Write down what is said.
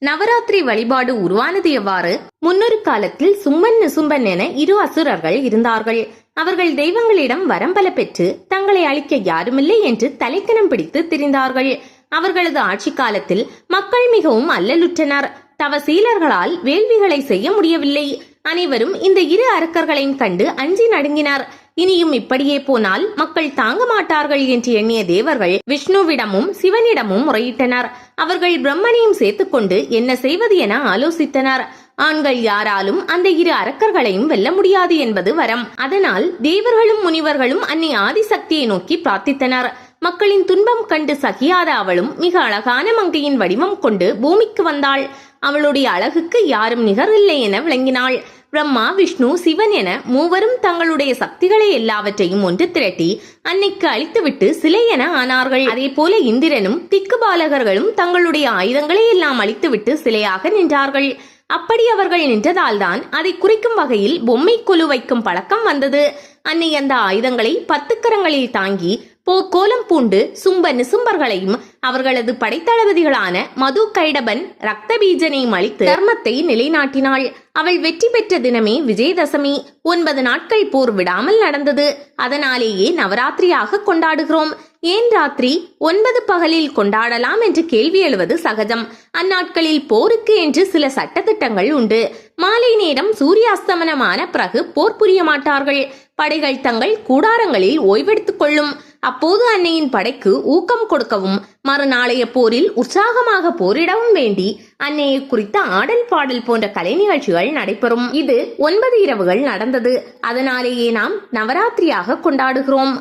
நவராத்திரி வழிபாடு உருவானது எவ்வாறு? முன்னொரு காலத்தில் சும்மன் நிசும்பன் என இரு அசுரர்கள் இருந்தார்கள். அவர்கள் தெய்வங்களிடம் வரம்பல பெற்று தங்களை அழிக்க யாருமில்லை என்று தலைக்கணம் பிடித்து திரிந்தார்கள். அவர்களது ஆட்சி காலத்தில் மக்கள் மிகவும் அல்லலுற்றனர். தவசீலர்களால் வேள்விகளை செய்ய முடியவில்லை. அனைவரும் இந்த இரு அரக்கர்களையும் கண்டு அஞ்சி நடுங்கினார். இனியும் இப்படியே போனால் மக்கள் தாங்க மாட்டார்கள் என்று எண்ணிய தேவர்கள் விஷ்ணுவிடமும் சிவனிடமும் முறையிட்டனர். அவர்கள் பிரம்மனையும் சேர்த்துக்கொண்டு என்ன செய்வது என ஆலோசித்தனர். ஆண்கள் யாராலும் அந்த இரு அரக்கர்களையும் வெல்ல முடியாது என்பது வரம். அதனால் தேவர்களும் முனிவர்களும் அன்னை ஆதிசக்தியை நோக்கி பிரார்த்தித்தனர். மக்களின் துன்பம் கண்டு சகியாத அவளும் மிக அழகான மங்கையின் வடிவம் கொண்டு பூமிக்கு வந்தாள். அவளுடைய அழகுக்கு யாரும் நிகரில்லை என விளங்கினாள். பிரம்மா விஷ்ணு சிவன் என மூவரும் தங்களுடைய சக்திகளை எல்லாவற்றையும் ஒன்று திரட்டி அன்னைக்கு அழித்துவிட்டு சிலை என ஆனார்கள். அதே போல இந்திரனும் திக்கு பாலகர்களும் தங்களுடைய ஆயுதங்களை எல்லாம் அழித்துவிட்டு சிலையாக நின்றார்கள். அப்படி அவர்கள் நின்றதால்தான் அதை குறிக்கும் வகையில் பொம்மை கொலு வைக்கும் பழக்கம் வந்தது. அன்னை அந்த ஆயுதங்களை பத்து கரங்களில் தாங்கி கோலம் பூண்டு சும்ப நிசும்பர்களையும் அவர்களது படைத்தளபதிகளான மது கைடபன் ரக்தபீஜனையும் அளித்து தர்மத்தை நிலைநாட்டினாள். அவள் வெற்றி பெற்ற தினமே விஜயதசமி. ஒன்பது நாட்கள் போர் விடாமல் நடந்தது. அதனாலேயே நவராத்திரியாக கொண்டாடுகிறோம். ஏன் ராத்திரி? ஒன்பது பகலில் கொண்டாடலாம் என்று கேள்வி எழுவது சகஜம். அந்நாட்களில் போருக்கு என்று சில சட்டத்திட்டங்கள் உண்டு. மாலை நேரம் சூரியாஸ்தமனமான பிறகு போர் புரிய மாட்டார்கள். படைகள் தங்கள் கூடாரங்களில் ஓய்வெடுத்துக் கொள்ளும். அப்போது அன்னையின் படைக்கு ஊக்கம் கொடுக்கவும் மறுநாளைய போரில் உற்சாகமாக போரிடவும் வேண்டி அன்னையை குறித்த ஆடல் பாடல் போன்ற கலை நிகழ்ச்சிகள் நடைபெறும். இது ஒன்பது இரவுகள் நடந்தது. அதனாலேயே நாம் நவராத்திரியாக கொண்டாடுகிறோம்.